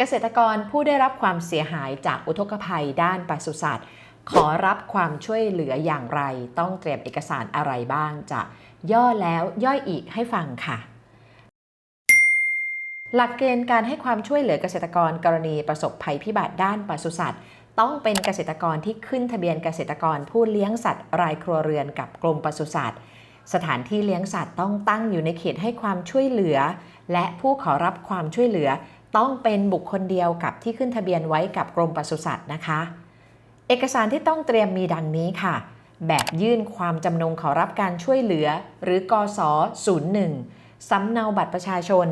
เกษตรกรผู้ได้รับความเสียหายจากอุทกภัยด้านปศุสัตว์ ขอรับความช่วยเหลืออย่างไร ต้องเตรียมเอกสารอะไรบ้างจะย่อแล้วย่อยอีกให้ฟังค่ะหลักเกณฑ์การให้ความช่วยเหลือเกษตรกรกรณีประสบภัยพิบัติด้านปศุสัตว์ ต้องเป็นเกษตรกรที่ขึ้นทะเบียนเกษตรกรผู้เลี้ยงสัตว์รายครัวเรือนกับกรมปศุสัตว์ สถานที่เลี้ยงสัตว์ต้องตั้งอยู่ในเขตให้ความช่วยเหลือ และผู้ขอรับความช่วยเหลือ ต้องเป็นบุคคลเดียวกับที่ขึ้นทะเบียนไว้กับกรมปศุสัตว์นะคะ เอกสารที่ต้องเตรียมมีดังนี้ค่ะ แบบยื่นความจำนงขอรับการช่วยเหลือ หรือกศ01สำเนาบัตรประชาชน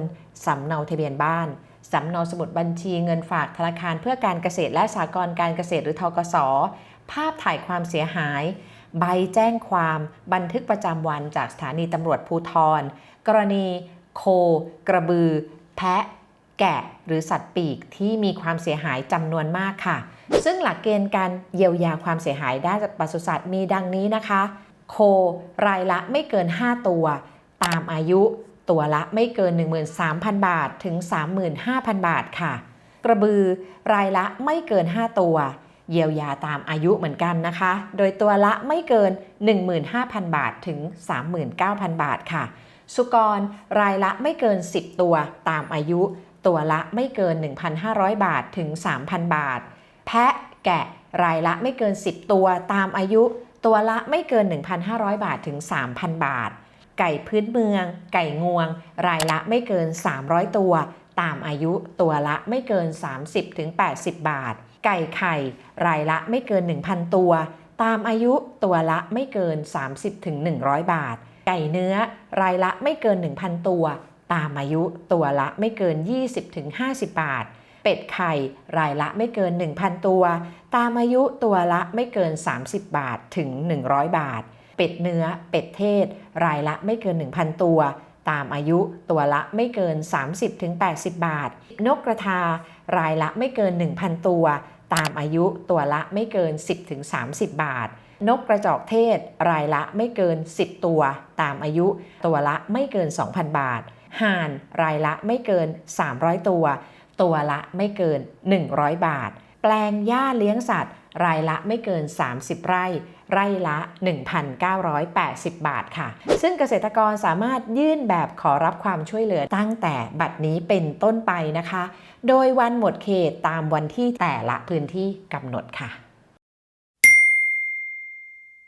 สำเนาทะเบียนบ้านสำเนาสมุดบัญชีเงินฝากธนาคารเพื่อการเกษตรและสหกรณ์การเกษตรหรือทกสภาพถ่ายความเสียหาย ใบแจ้งความบันทึกประจำวันจากสถานีตำรวจภูทร กรณี โค กระบือ แพะ แกะหรือสัตว์ปีกที่มีความเสียหายจำนวนมากค่ะ ซึ่งหลักเกณฑ์การเยียวยาความเสียหายด้านปศุสัตว์มีดังนี้นะคะ โครายละไม่เกิน 5 ตัว ตามอายุตัวละไม่เกิน 13,000 บาทถึง 35,000 บาทค่ะ กระบือรายละไม่เกิน 5 ตัว เยียวยาตามอายุเหมือนกันนะคะ โดยตัวละไม่เกิน 15,000 บาทถึง 39,000 บาทค่ะ สุกรรายละไม่เกิน 10 ตัวตามอายุ ตัวละไม่เกิน 1,500 บาทถึง 3,000 บาท แพะแกะรายละไม่เกิน 10 ตัวตามอายุ ตัวละไม่เกิน 1,500 บาทถึง 3,000 บาท ไก่พื้นเมือง ไก่งวง รายละไม่เกิน 300 ตัว ตามอายุตัวละไม่เกิน 30ถึง80 บาท ไก่ไข่ รายละไม่เกิน 1,000 ตัว ตามอายุตัวละไม่เกิน 30ถึง100 บาท ไก่เนื้อ รายละไม่เกิน 1,000 ตัว ตามอายุตัวละไม่เกิน 20ถึง50 บาท เป็ดไข่รายละไม่เกิน 1,000 ตัว ตามอายุตัวละไม่เกิน 30 บาทถึง 100 บาท เป็ดเนื้อ เป็ดเทศ รายละไม่เกิน 1,000 ตัว ตามอายุตัวละไม่เกิน 30-80 บาท นกกระทา รายละไม่เกิน 1,000 ตัว ตามอายุตัวละไม่เกิน 10-30 บาทนกกระจอกเทศรายละไม่เกิน 10 ตัว ตามอายุตัวละไม่เกิน 2,000 บาท ห่านรายละไม่เกิน 300 ตัว ตัวละไม่เกิน 100 บาท แปลงหญ้าเลี้ยงสัตว์ รายละไม่เกิน 30 ไร่ ไร่ละ 1,980 บาทค่ะ ซึ่งเกษตรกรสามารถยื่นแบบขอรับความช่วยเหลือตั้งแต่บัดนี้เป็นต้นไปนะคะ โดยวันหมดเขตตามวันที่แต่ละพื้นที่กำหนดค่ะ